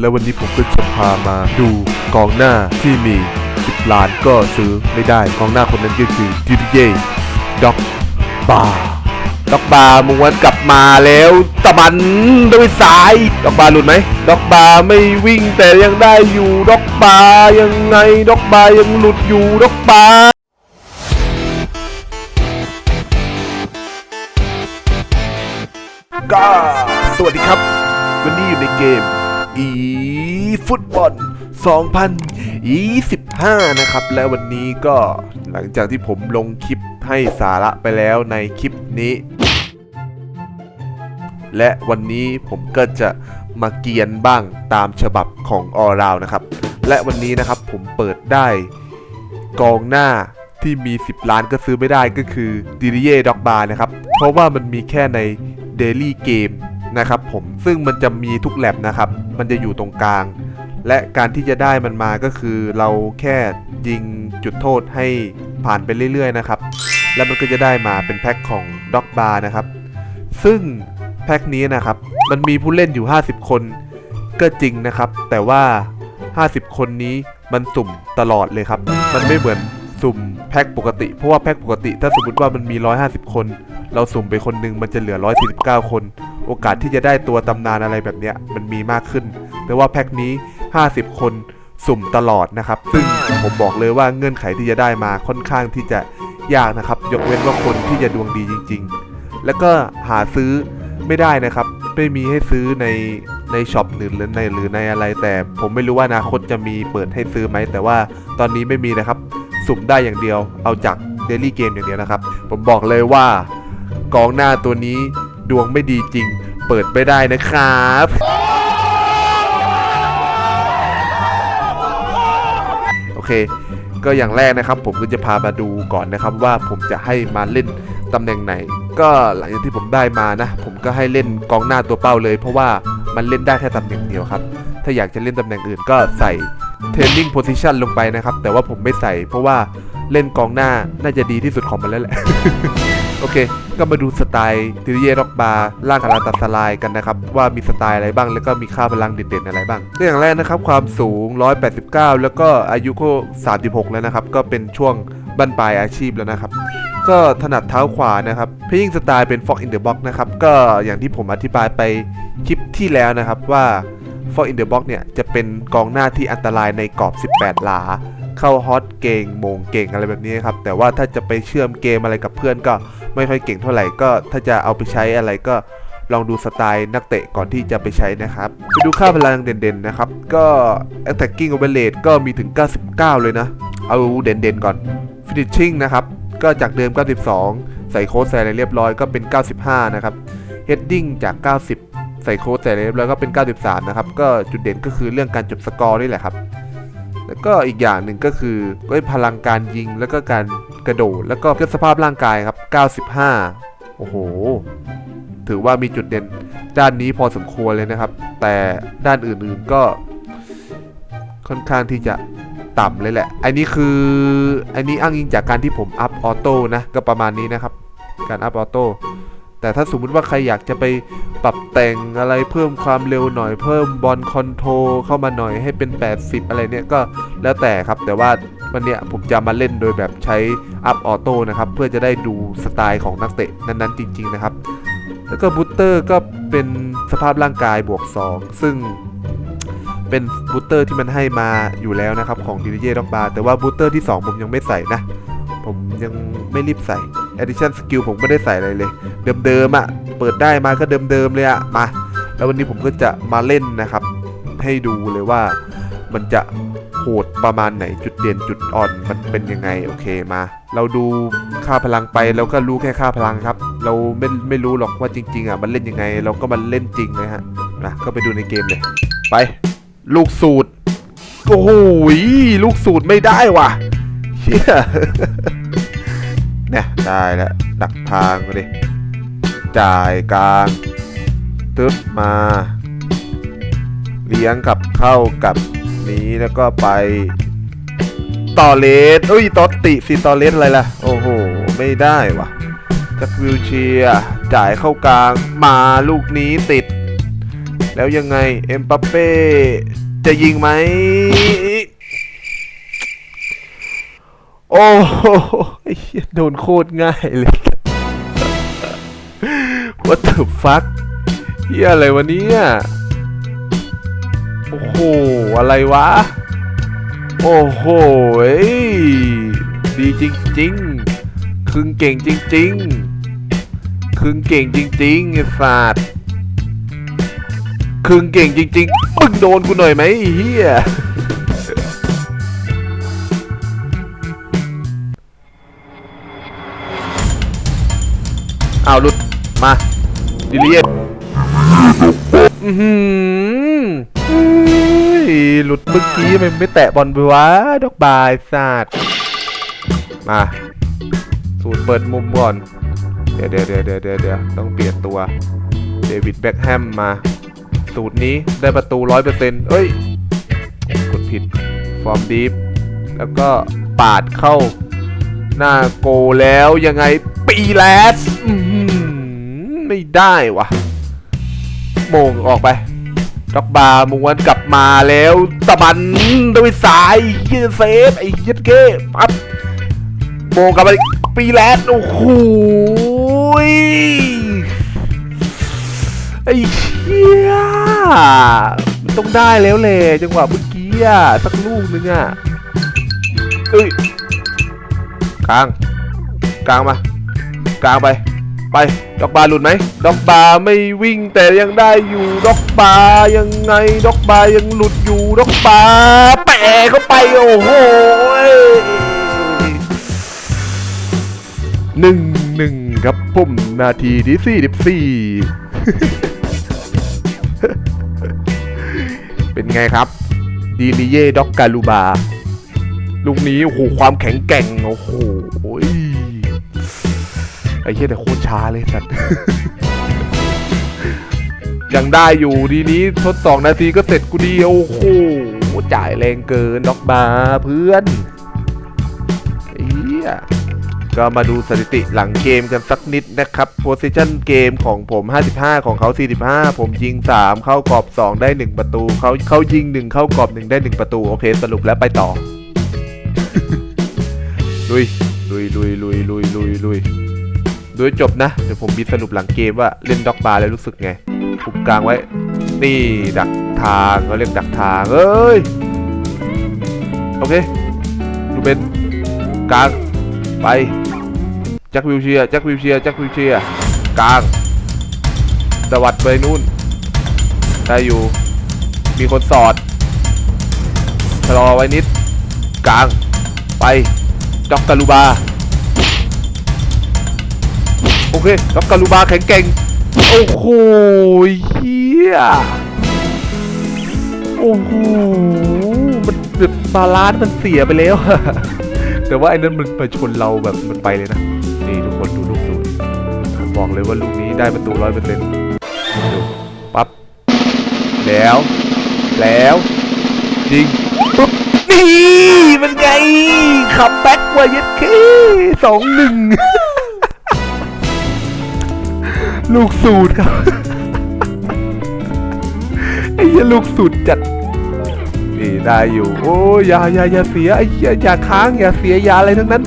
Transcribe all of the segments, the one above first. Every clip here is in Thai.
แล้ววันนี้ผมก็จะพามาดูกองหน้าที่มี 10 ล้านก็ซื้อไม่ได้กองหน้าคนนั้นก็คือดิดิเย่ด็อกบาด็อกบามวนกลับมาแล้วตะบันด้วยสายด็อกบาหลุดไหมด็อกบาไม่วิ่งแต่ยังได้อยู่ด็อกบายังไงด็อกบายังหลุดอยู่ด็อกบาก็สวัสดีครับ วันนี้อยู่ในเกม e ฟุตบอล 2025 นะครับ และวันนี้ก็หลังจากที่ผมลงคลิปให้สาระไปแล้วในคลิปนี้ และวันนี้ผมก็จะมาเกียนบ้างตามฉบับของออราวนะครับ และวันนี้นะครับผมเปิดได้กองหน้าที่มี 10 ล้านก็ซื้อไม่ได้ก็คือดิริเย่ด็อกบาร์นะครับ เพราะว่ามันมีแค่ใน Daily Game นะครับผมซึ่งมันจะมีทุกแลบนะครับ มันจะอยู่ตรงกลาง และการที่จะได้มันมาก็คือเราแค่ยิงจุดโทษให้ผ่านไปเรื่อยๆนะครับ แล้วมันก็จะได้มาเป็นแพ็คของด็อกบาร์นะครับ ซึ่งแพ็คนี้นะครับ มันมีผู้เล่นอยู่ 50 คนก็จริงนะครับ แต่ว่า 50 คนนี้มันสุ่มตลอดเลยครับ มันไม่เหมือนสุ่มแพ็คปกติ เพราะว่าแพ็คปกติ ถ้าสมมติว่ามันมี 150 คน เราสุ่มไปคนหนึงมันจะเหลือ 149 คน โอกาสที่จะได้ตัวตำนานอะไรแบบเนี้ยมันมีมากขึ้น แต่ว่าแพ็คนี้ 50 คนสุ่มตลอดนะครับ ซึ่งผมบอกเลยว่าเงื่อนไขที่จะได้มาค่อนข้างที่จะยากนะครับ ยกเว้นว่าคนที่จะดวงดีจริง ๆ แล้วก็หาซื้อไม่ได้นะครับ ไม่มีให้ซื้อในในช็อปหรือในหรือในอะไร แต่ผมไม่รู้ว่าอนาคตจะมีเปิดให้ซื้อไหม แต่ว่าตอนนี้ไม่มีนะครับ สุ่มได้อย่างเดียว เอาจาก Daily Game อย่างเดียวนะครับ ผมบอกเลยว่า กองหน้าตัวนี้ ดวงไม่ดีจริง เปิดไม่ได้นะครับ โอเค ก็อย่างแรกนะครับ ผมก็จะพามาดูก่อนนะครับ ว่าผมจะให้มาเล่นตำแหน่งไหน ก็หลังจากที่ผมได้มานะ ผมก็ให้เล่นกองหน้าตัวเป้าเลย เพราะว่ามันเล่นได้แค่ตำแหน่งเดียวครับ ถ้าอยากจะเล่นตำแหน่งอื่นก็ใส่ training position ลงไปนะครับ แต่ว่าผมไม่ใส่เพราะว่าเล่นกองหน้าน่าจะดีที่สุดของมันแล้วแหละ โอเค ก็มาดูสไตล์ทิริเยร็อกบาร์ล่างคาราตัดสลายกันนะครับ ว่ามีสไตล์อะไรบ้าง แล้วก็มีค่าพลังเด่นๆอะไรบ้างก็อย่างแรกนะครับ ความสูง 189 แล้วก็อายุก็ 36 แล้วนะครับ ก็เป็นช่วงบั้นปลายอาชีพแล้วนะครับ ก็ถนัดเท้าขวานะครับเพยิงสไตล์เป็น Fox in the Box นะครับ ก็อย่างที่ผมอธิบายไปคลิปที่แล้วนะครับว่า Fox in the Box เนี่ยจะเป็นกองหน้าที่อันตรายในกรอบ 18 หลา เข้าฮอตเก่งโมงเก่งอะไรแบบนี้ครับ แต่ว่าถ้าจะไปเชื่อมเกมอะไรกับเพื่อนก็ไม่ค่อยเก่งเท่าไหร่ก็ถ้าจะเอาไปใช้อะไรก็ลองดูสไตล์นักเตะก่อนที่จะไปใช้นะครับ ไปดูค่าพลังเด่นๆนะครับ ก็ attacking average ก็มีถึง 99 เลยนะ เอาเด่นๆก่อน finishing นะครับ ก็จากเดิม 92 ใส่โค้ดใส่อะไรเรียบร้อยก็เป็น 95 นะครับ heading จาก 90 ใส่โค้ดใส่อะไรเรียบร้อยก็เป็น 93 นะครับ ก็จุดเด่นก็คือเรื่องการจบสกอร์นี่แหละครับ แล้วก็อีกอย่างหนึ่งก็คือก็พลังการยิงแล้วก็การกระโดดแล้วก็เครื่อสภาพร่างกายครับ 95 โอ้โห ถือว่ามีจุดเด่นด้านนี้พอสมควรเลยนะครับ แต่ด้านอื่นๆก็ค่อนข้างที่จะต่ำเลยแหละ อันนี้คืออันนี้อ้างอิงจากการที่ผมอัพออโต้นะ ก็ประมาณนี้นะครับ การอัพออโต้ แต่ถ้าสมมุติว่าใครอยากจะไปปรับแต่งอะไรเพิ่มความเร็วหน่อยเพิ่มบอลคอนโทรเข้ามาหน่อยให้เป็น 80 อะไรเนี่ยก็แล้วแต่ครับ แต่ว่าวันเนี้ยผมจะมาเล่นโดยแบบใช้อัพออโต้นะครับ เพื่อจะได้ดูสไตล์ของนักเตะนั้นๆ จริง ๆ นะครับ แล้วก็บูตเตอร์ก็เป็นสภาพร่างกายบวก 2 ซึ่งเป็นบูตเตอร์ที่มันให้มาอยู่แล้วนะครับ ของดิเจด็อกบาร์แต่ว่าบูตเตอร์ที่ 2 ผมยังไม่ใส่นะ ผมยังไม่รีบใส่ Addition Skill ผมไม่ได้ใส่อะไรเลย เดิมๆอะ่ะ เปิดได้มาก็เดิมๆเลยอะ่ะ มา แล้ววันนี้ผมก็จะมาเล่นนะครับ ให้ดูเลยว่ามันจะโหดประมาณไหนจุดเด่นจุดอ่อนมันเป็นยังไงโอเคมา เราดูค่าพลังไปเราก็รู้แค่ค่าพลังครับ เราไม่ไม่รู้หรอกว่าจริง ๆอะมันเล่นยังไง เราก็มาเล่นจริงเลยฮะนะก็ไปดูในเกมเลย ไป ลูกสูตรโอ้โหยลูกสูตรไม่ได้ว่ะเชี่ย เนี่ยได้แล้วดักทางมาดิจ่ายกลางตึ๊บมา เลี้ยงกับเข้ากับนี้แล้วก็ไปต่อเลสอุ้ยตอตติสิต่อเลสอะไรล่ะ โอ้โห ไม่ได้วะจากวิวเชียจ่ายเข้ากลางมาลูกนี้ติด แล้วยังไง เอ็มปัปเป้ จะยิงไหม โอ้โหโดนโคตรง่ายเลย What the fuck เฮียอะไรวะเนี่ยโอ้โห อะไรวะ โอ้โหเอ้ยดีจริงๆคึงเก่งจริง ๆคึงเก่งจริงๆไอ้สัตว์คึงเก่งจริงๆมึงโดนกูหน่อยไหมเฮีย เอาหลุด มาดิเลียนอือหือเฮ้ยหลุดเมื่อกี้มันไม่แตะบอลไปวะดอกบายสัตว์มา สูตรเปิดมุมก่อน เดี๋ยวเดี๋ยวเดี๋ยวเดี๋ยวเดี๋ยวต้องเปลี่ยนตัว เดวิดแบ็กแฮมมา สูตรนี้ได้ประตูร้อยเปอร์เซ็นต์เอ้ย กดผิด ฟอร์มดีฟ แล้วก็ปาดเข้า หน้าโกแล้วยังไงปีแลส ไม่ได้วะโมงออกไปด็อกบาร์มวนกลับมาแล้วตะบันด้วยสายยืดเซฟไอ้ยัดเก้ปั๊บโมงกลับมาปีแลสโอ้โหไอ้เหี้ยมันต้องได้แล้วแหละจังหวะเมื่อกี้อะสักลูกนึงอะเอ้ยกลางกลางมากลางไป ไปดอกบาร์หลุดไหมดอกบาร์ไม่วิ่งแต่ยังได้อยู่ดอกบาร์ยังไงดอกบาร์ยังหลุดอยู่ดอกบาร์แปะเข้าไปโอ้โหหนึ่งหนึ่งครับผมนาทีที่สี่สิบสี่เป็นไงครับ ดีลิเย่ด็อกกาลูบาลูกนี้โอ้โหความแข็งแกร่งโอ้โห ไอ้เหี้ยแต่โคตรช้าเลยสัตว์ยังได้อยู่ทีนี้ทดสองนาทีก็เสร็จกูดีโอ้โหจ่ายแรงเกินด็อกบาเพื่อนไอ้ยก็มาดูสถิติหลังเกมกันสักนิดนะครับโพซิชันเกมของผม 55 ของเขา 45 ผมยิง 3 เข้ากรอบ 2 ได้ 1 ประตูเขาเขายิง 1 เข้ากรอบ 1 ได้ 1 ประตู โอเค สรุปแล้วไปต่อ ลุย ลุยลุยลุยลุยลุยลุย ดยจบนะ เดี๋ยวผมมีสรุปหลังเกมว่าเล่นด็อกบาร์แล้วรู้สึกไงปุบกลางไว้ นี่ดักทางเขาเรียกดักทางเอ้ย โอเค ดูเป็นกลาง ไปแจ็ควิวเชียแจ็ควิวเชียแจ็ควิวเชียกลางสวัสดไปนู่น ได้อยู่ มีคนสอดชะลอไว้นิด กลาง ไปด็อกกาลูบา โอเคด็อกกาลูบาแข็งแกร่ง โอ้โหเฮียโอ้โห มันแบบบาลานซ์มันเสียไปแล้ว แต่ว่าไอ้นั้นมันไปชนเราแบบมันไปเลยนะ นี่ทุกคนดูลูกสูตรบอกเลยว่าลูกนี้ได้ประตูร้อยเปอร์เซ็นต์ปั๊บ แล้ว แล้วยิงปุ๊บนี่มันไงคัมแบ็กว่าเย็ดเคสองหนึ่ง ลูกสูตรครับ ไอ้เหี้ยลูกสูตรจัดนี่ได้อยู่ โอ้ยอย่าอย่าอย่าเสียไอ้เหี้ยอย่าค้างอย่าเสียอย่าอะไรทั้งนั้น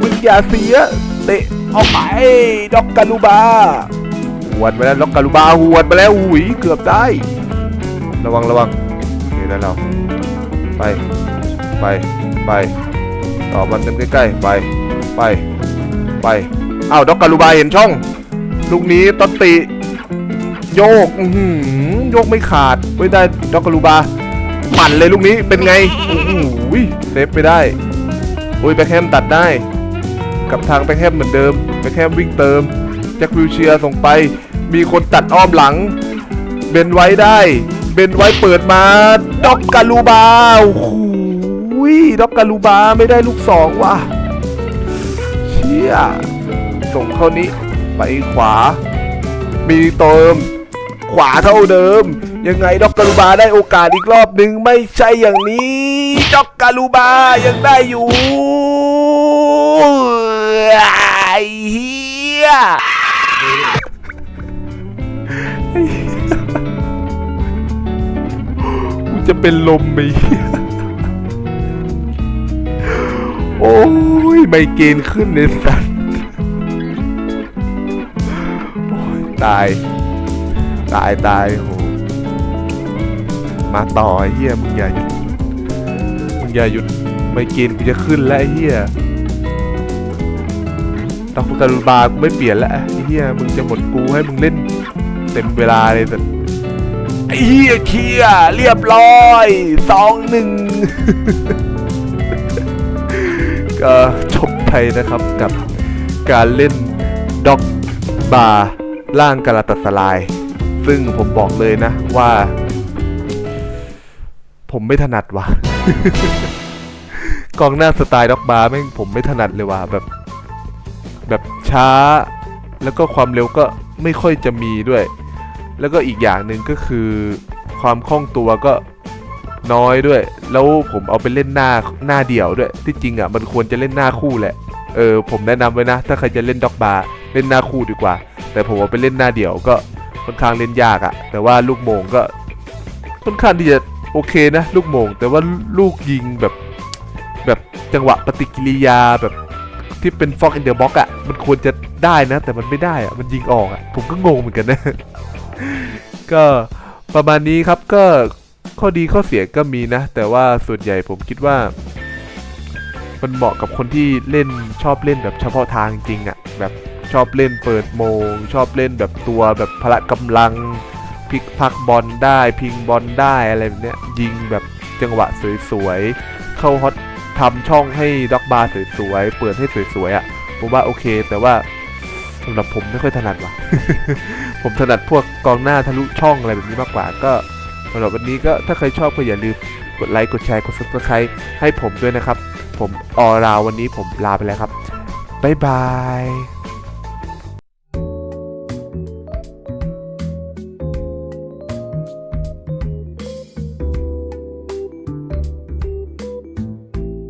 มึงอย่าเสียเตะเอาไปด็อกกาลูบาหวดไปแล้วด็อกกาลูบาหวดไปแล้วหุยเกือบได้ ระวังระวังนี่ได้แล้วไปไปไปต่อมันกันใกล้ๆไปไปไปอ้าวด็อกกาลูบาเห็นช่อง ลูกนี้ตอนติ โยกอืโยกไม่ขาดไม่ได้ด็อกกาลูบา ปั่นเลยลูกนี้เป็นไงโอ้โหเซฟไปได้โอ้ยแบ็คแฮมตัดได้ กับทางแบ็คแฮมเหมือนเดิมแบ็คแฮมวิ่งเติมแจ็ควิลเชียร์ส่งไป มีคนตัดอ้อมหลัง เบนไว้ได้ เบนไว้เปิดมาด็อกกาลูบาโอ้โหด็อกกาลูบาไม่ได้ลูกสองว่ะเชี่ยส่งเข้านี้ ไปขวา มีเติม ขวาเท่าเดิม ยังไงด็อกกาลูบาได้โอกาสอีกรอบหนึ่งไม่ใช่อย่างนี้ด็อกกาลูบายังได้อยู่ไอ้เฮียจะเป็นลมไหมโอ้ย ไมเกรนขึ้นในสัตว์ ตาย ตายตายโหมาต่อไอ้เฮียมึงอย่าหยุดมึงอย่าหยุดไมเกรนกูจะขึ้นแล้วไอ้เฮียตอกตาบากูไม่เปลี่ยนแล้วไอ้เฮียมึงจะหมดกูให้มึงเล่น เต็มเวลาเลยแต่ไอ้เฮียเคียเรียบร้อยสองหนึ่งก็จบไปนะครับกับการเล่นด็อกบาร์ ล่างกาลาตัสลาย ซึ่งผมบอกเลยนะว่า ผมไม่ถนัดว่ะกองหน้าสไตล์ด็อกบาร์แม่งผมไม่ถนัดเลยว่ะแบบ แบบช้า แล้วก็ความเร็วก็ไม่ค่อยจะมีด้วย แล้วก็อีกอย่างหนึ่งก็คือความคล่องตัวก็น้อยด้วย แล้วผมเอาไปเล่นหน้าหน้าเดี่ยวด้วย ที่จริงอะมันควรจะเล่นหน้าคู่แหละ เออผมแนะนำไว้นะ ถ้าใครจะเล่นด็อกบาร์เล่นหน้าคู่ดีกว่า แต่ผมเอาไปเล่นหน้าเดี่ยวก็ค่อนข้างเล่นยากอะแต่ว่าลูกโมงก็ค่อนข้างที่จะโอเคนะลูกโมง แต่ว่าลูกยิงแบบแบบจังหวะปฏิกิริยาแบบที่เป็นฟอกอินเดอร์บ็อกอะมันควรจะได้นะ แต่มันไม่ได้อะมันยิงออกอะผมก็งงเหมือนกันนะ ก็ประมาณนี้ครับก็ข้อดีข้อเสียก็มีนะ แต่ว่าส่วนใหญ่ผมคิดว่า มันเหมาะกับคนที่เล่นชอบเล่นแบบเฉพาะทางจริงอะแบบ ชอบเล่นเปิดโมง ชอบเล่นแบบตัวแบบพละกำลังพลิกพักบอลได้ พิงบอลได้อะไรแบบเนี้ยยิงแบบจังหวะสวยๆ เข้าฮอตทำช่องให้ด็อกบาร์สวยๆ เปิดให้สวยๆอะผมว่าโอเค แต่ว่าสำหรับผมไม่ค่อยถนัดว่ะ ผมถนัดพวกกองหน้าทะลุช่องอะไรแบบนี้มากกว่า ก็สำหรับวันนี้ก็ถ้าใครชอบก็อย่าลืมกดไลค์กดแชร์กด subscribe ให้ผมด้วยนะครับ ผมออราววันนี้ผมลาไปแล้วครับบ๊ายบาย